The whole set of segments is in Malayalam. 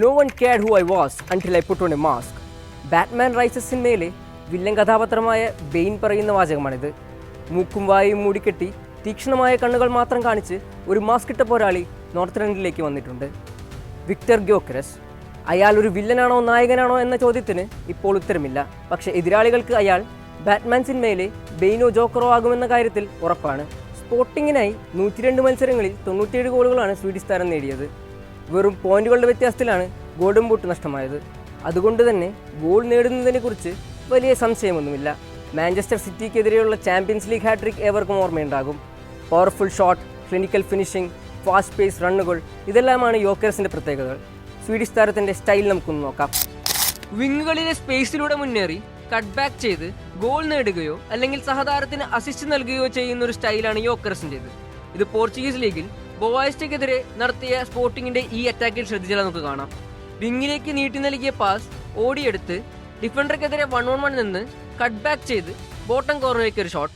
No one cared who I was until I put on a mask Batman rises സിനിമയിലെ വില്ലൻ കഥാപാത്രമായ ബെയിൻ പറയുന്ന വാചകമാണിത്. മൂക്കും വായും മൂടിക്കെട്ടി തീക്ഷ്ണമായ കണ്ണുകൾ മാത്രം കാണിച്ച് ഒരു മാസ്ക് ഇട്ട പോരാളി നോർത്ത് റെൻഡിലേക്ക് വന്നിട്ടുണ്ട്. വിക്ടർ ഗ്യോക്കരസ് അയാൾ ഒരു വില്ലനാണോ നായകനാണോ എന്ന ചോദ്യത്തിന് ഇപ്പോൾ ഉത്തരമില്ല. പക്ഷേ എതിരാളികൾക്ക് അയാൾ ബാറ്റ്മാൻ സിനിമയിലെ ബെയിനോ ജോക്കറോ ആകുമെന്ന കാര്യത്തിൽ ഉറപ്പാണ്. സ്പോർട്ടിങ്ങിനായി നൂറ്റിരണ്ട് മത്സരങ്ങളിൽ തൊണ്ണൂറ്റിയേഴ് ഗോളുകളാണ് സ്വീഡിഷ് താരം നേടിയത്. വെറും പോയിന്റുകളുടെ വ്യത്യാസത്തിലാണ് ഗോൾഡൻ ബൂട്ട് നഷ്ടമായത്. അതുകൊണ്ട് തന്നെ ഗോൾ നേടുന്നതിനെക്കുറിച്ച് വലിയ സംശയമൊന്നുമില്ല. മാഞ്ചസ്റ്റർ സിറ്റിക്കെതിരെയുള്ള ചാമ്പ്യൻസ് ലീഗ് ഹാട്രിക് ഏവർക്കും ഓർമ്മയുണ്ടാകും. Powerful shot clinical finishing fast pace റണ്ണുകൾ ഇതെല്ലാമാണ് യോക്കേഴ്സിന്റെ പ്രത്യേകതകൾ. സ്വീഡിഷ് താരത്തിന്റെ സ്റ്റൈൽ നമുക്കൊന്ന് നോക്കാം. വിങ്ങുകളിലെ സ്പേസിലൂടെ മുന്നേറി കട്ട് ബാക്ക് ചെയ്ത് ഗോൾ നേടുകയോ അല്ലെങ്കിൽ സഹതാരത്തിന് അസിസ്റ്റ് നൽകുകയോ ചെയ്യുന്ന ഒരു സ്റ്റൈലാണ് യോക്കേഴ്സിന്റെ ഇത് പോർച്ചുഗീസ് ലീഗിൽ ബൊവായിസ്റ്റയ്ക്കെതിരെ നടത്തിയ സ്പോർട്ടിങ്ങിന്റെ ഈ അറ്റാക്കിൽ ശ്രദ്ധിച്ചാൽ നമുക്ക് കാണാം. വിങ്ങിലേക്ക് നീട്ടി നൽകിയ പാസ് ഓടിയെടുത്ത് ഡിഫൻഡർക്കെതിരെ വൺ ഓൺ വൺ നിന്ന് കട്ട് ബാക്ക് ചെയ്ത് ബോട്ടം കോർണറിലേക്ക് ഒരു ഷോട്ട്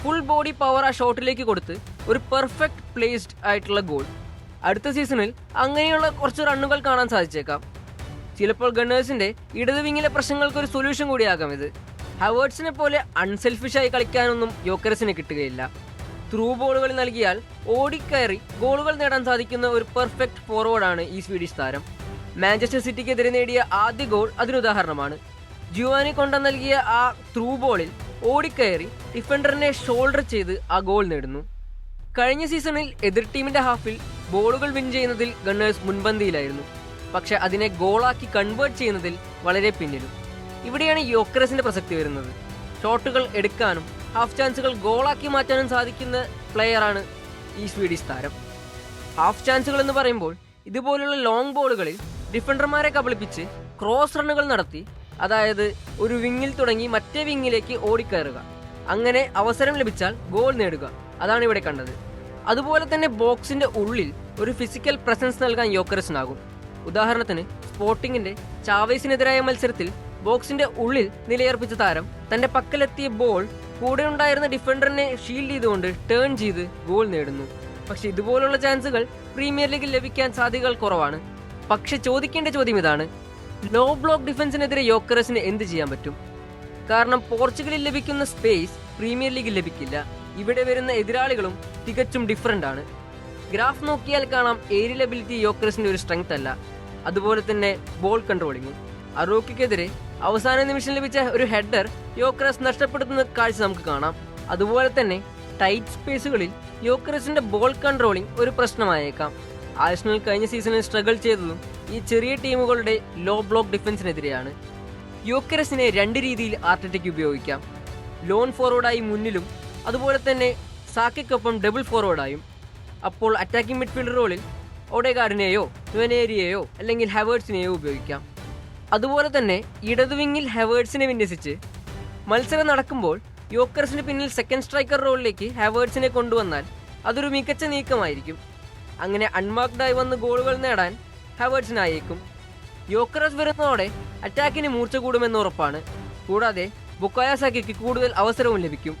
ഫുൾ ബോഡി പവർ ആ ഷോട്ടിലേക്ക് കൊടുത്ത് ഒരു പെർഫെക്റ്റ് പ്ലേസ്ഡ് ആയിട്ടുള്ള ഗോൾ അടുത്ത സീസണിൽ അങ്ങനെയുള്ള കുറച്ച് റണ്ണുകൾ കാണാൻ സാധിച്ചേക്കാം. ചിലപ്പോൾ ഗണ്ണേഴ്സിന്റെ ഇടത് വിങ്ങിലെ പ്രശ്നങ്ങൾക്ക് ഒരു സൊല്യൂഷൻ കൂടിയാകാം ഇത്. ഹവേർട്സിനെ പോലെ അൺസെൽഫിഷായി കളിക്കാനൊന്നും യോക്കറസിനെ കിട്ടുകയില്ല. ത്രൂ ബോളുകൾ നൽകിയാൽ ഓടിക്കയറി ഗോളുകൾ നേടാൻ സാധിക്കുന്ന ഒരു പെർഫെക്റ്റ് ഫോർവേഡാണ് ഈ സ്വീഡിഷ് താരം. മാഞ്ചസ്റ്റർ സിറ്റിക്കെതിരെ നേടിയ ആദ്യ ഗോൾ അതിനുദാഹരണമാണ്. ജുവാനി കൊണ്ട നൽകിയ ആ ത്രൂ ബോളിൽ ഓടിക്കയറി ഡിഫൻഡറിനെ ഷോൾഡർ ചെയ്ത് ആ ഗോൾ നേടുന്നു. കഴിഞ്ഞ സീസണിൽ എതിർ ടീമിന്റെ ഹാഫിൽ ബോളുകൾ വിൻ ചെയ്യുന്നതിൽ ഗണ്ണേഴ്സ് മുൻപന്തിയിലായിരുന്നു. പക്ഷെ അതിനെ ഗോളാക്കി കൺവേർട്ട് ചെയ്യുന്നതിൽ വളരെ പിന്നിലും. ഇവിടെയാണ് യോക്രസിന്റെ പ്രസക്തി വരുന്നത്. ഷോട്ടുകൾ എടുക്കാനും ഹാഫ് ചാൻസുകൾ ഗോളാക്കി മാറ്റാനും സാധിക്കുന്ന പ്ലെയറാണ് ഈ സ്വീഡിഷ് താരം. ഹാഫ് ചാൻസുകൾ എന്ന് പറയുമ്പോൾ ഇതുപോലുള്ള ലോങ് ബോളുകളിൽ ഡിഫൻഡർമാരെ കബളിപ്പിച്ച് ക്രോസ് റണ്ണുകൾ നടത്തി അതായത് ഒരു വിങ്ങിൽ തുടങ്ങി മറ്റേ വിങ്ങിലേക്ക് ഓടിക്കയറുക. അങ്ങനെ അവസരം ലഭിച്ചാൽ ഗോൾ നേടുക. അതാണ് ഇവിടെ കണ്ടത്. അതുപോലെ തന്നെ ബോക്സിന്റെ ഉള്ളിൽ ഒരു ഫിസിക്കൽ പ്രസൻസ് നൽകാൻ യോക്കറസിനാകും ഉദാഹരണത്തിന് സ്പോർട്ടിങ്ങിന്റെ ചാവേസിനെതിരായ മത്സരത്തിൽ ബോക്സിന്റെ ഉള്ളിൽ നിലയർപ്പിച്ച താരം തന്റെ പക്കലെത്തിയ ബോൾ കൂടെ ഉണ്ടായിരുന്ന ഡിഫൻഡറിനെ ഷീൽഡ് ചെയ്തുകൊണ്ട് ടേൺ ചെയ്ത് ഗോൾ നേടുന്നു. പക്ഷെ ഇതുപോലുള്ള ചാൻസുകൾ പ്രീമിയർ ലീഗിൽ ലഭിക്കാൻ സാധ്യതകൾ കുറവാണ്. പക്ഷെ ചോദിക്കേണ്ട ചോദ്യം ഇതാണ്. ലോ ബ്ലോക്ക് ഡിഫൻസിനെതിരെ യോക്കറസിന് എന്ത് ചെയ്യാൻ പറ്റും? കാരണം പോർച്ചുഗലിൽ ലഭിക്കുന്ന സ്പേസ് പ്രീമിയർ ലീഗിൽ ലഭിക്കില്ല. ഇവിടെ വരുന്ന എതിരാളികളും തികച്ചും ഡിഫറന്റ് ആണ്. ഗ്രാഫ് നോക്കിയാൽ കാണാം ഏരിയൽ എബിലിറ്റി യോക്കറസിന്റെ ഒരു സ്ട്രെങ്ത് അല്ല. അതുപോലെ തന്നെ ബോൾ കൺട്രോളിങ്ങും അറോക്കിക്കെതിരെ അവസാന നിമിഷം ലഭിച്ച ഒരു ഹെഡർ യോക്രസ് നഷ്ടപ്പെടുത്തുന്ന കാഴ്ച നമുക്ക് കാണാം. അതുപോലെ തന്നെ ടൈറ്റ് സ്പേസുകളിൽ യോക്രസിന്റെ ബോൾ കൺട്രോളിംഗ് ഒരു പ്രശ്നമായേക്കാം. ആഴ്സണൽ കഴിഞ്ഞ സീസണിൽ സ്ട്രഗിൾ ചെയ്തതും ഈ ചെറിയ ടീമുകളുടെ ലോ ബ്ലോക്ക് ഡിഫൻസിനെതിരെയാണ് യോക്രസിനെ രണ്ട് രീതിയിൽ ആർട്ടറ്റയ്ക്ക് ഉപയോഗിക്കാം. ലോൺ ഫോർവേഡായി മുന്നിലും അതുപോലെ തന്നെ സാക്കയ്ക്കൊപ്പം ഡബിൾ ഫോർവേഡായും അപ്പോൾ അറ്റാക്കിംഗ് മിഡ്ഫീൽഡ് റോളിൽ ഒഡേഗാർഡിനെയോ നുവനേരിയെയോ അല്ലെങ്കിൽ ഹെവേർട്സിനെയോ ഉപയോഗിക്കാം. അതുപോലെ തന്നെ ഇടതുവിങ്ങിൽ ഹെവേർട്സിനെ വിന്യസിച്ച് മത്സരം നടക്കുമ്പോൾ യോക്കർസിന് പിന്നിൽ സെക്കൻഡ് സ്ട്രൈക്കർ റോളിലേക്ക് ഹാവേർട്സിനെ കൊണ്ടുവന്നാൽ അതൊരു മികച്ച നീക്കമായിരിക്കും. അങ്ങനെ അൺമാർക്ഡായി വന്ന് ഗോളുകൾ നേടാൻ ഹാവേർട്സിനായേക്കും. യോക്കറസ് വരുന്നതോടെ അറ്റാക്കിന് മൂർച്ച കൂടുമെന്ന് ഉറപ്പാണ്. കൂടാതെ ബുക്കായാസാക്കിക്ക് കൂടുതൽ അവസരവും ലഭിക്കും.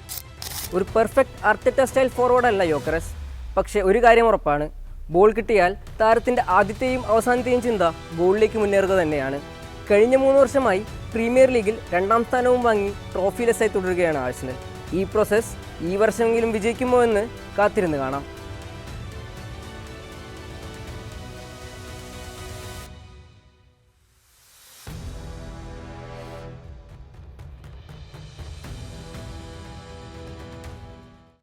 ഒരു പെർഫെക്റ്റ് അർത്തിറ്റ സ്റ്റൈൽ ഫോർവേഡ് അല്ല യോക്കറസ് പക്ഷേ ഒരു കാര്യം ഉറപ്പാണ്. ബോൾ കിട്ടിയാൽ താരത്തിന്റെ ആദ്യത്തെയും അവസാനത്തെയും ചിന്ത ഗോളിലേക്ക് മുന്നേറുക തന്നെയാണ്. കഴിഞ്ഞ മൂന്ന് വർഷമായി പ്രീമിയർ ലീഗിൽ രണ്ടാം സ്ഥാനവും വാങ്ങി ട്രോഫിലെസ്സായി തുടരുകയാണ് ആഴ്സണൽ. ഈ പ്രോസസ് ഈ വർഷമെങ്കിലും വിജയിക്കുമോ എന്ന് കാത്തിരുന്ന് കാണാം.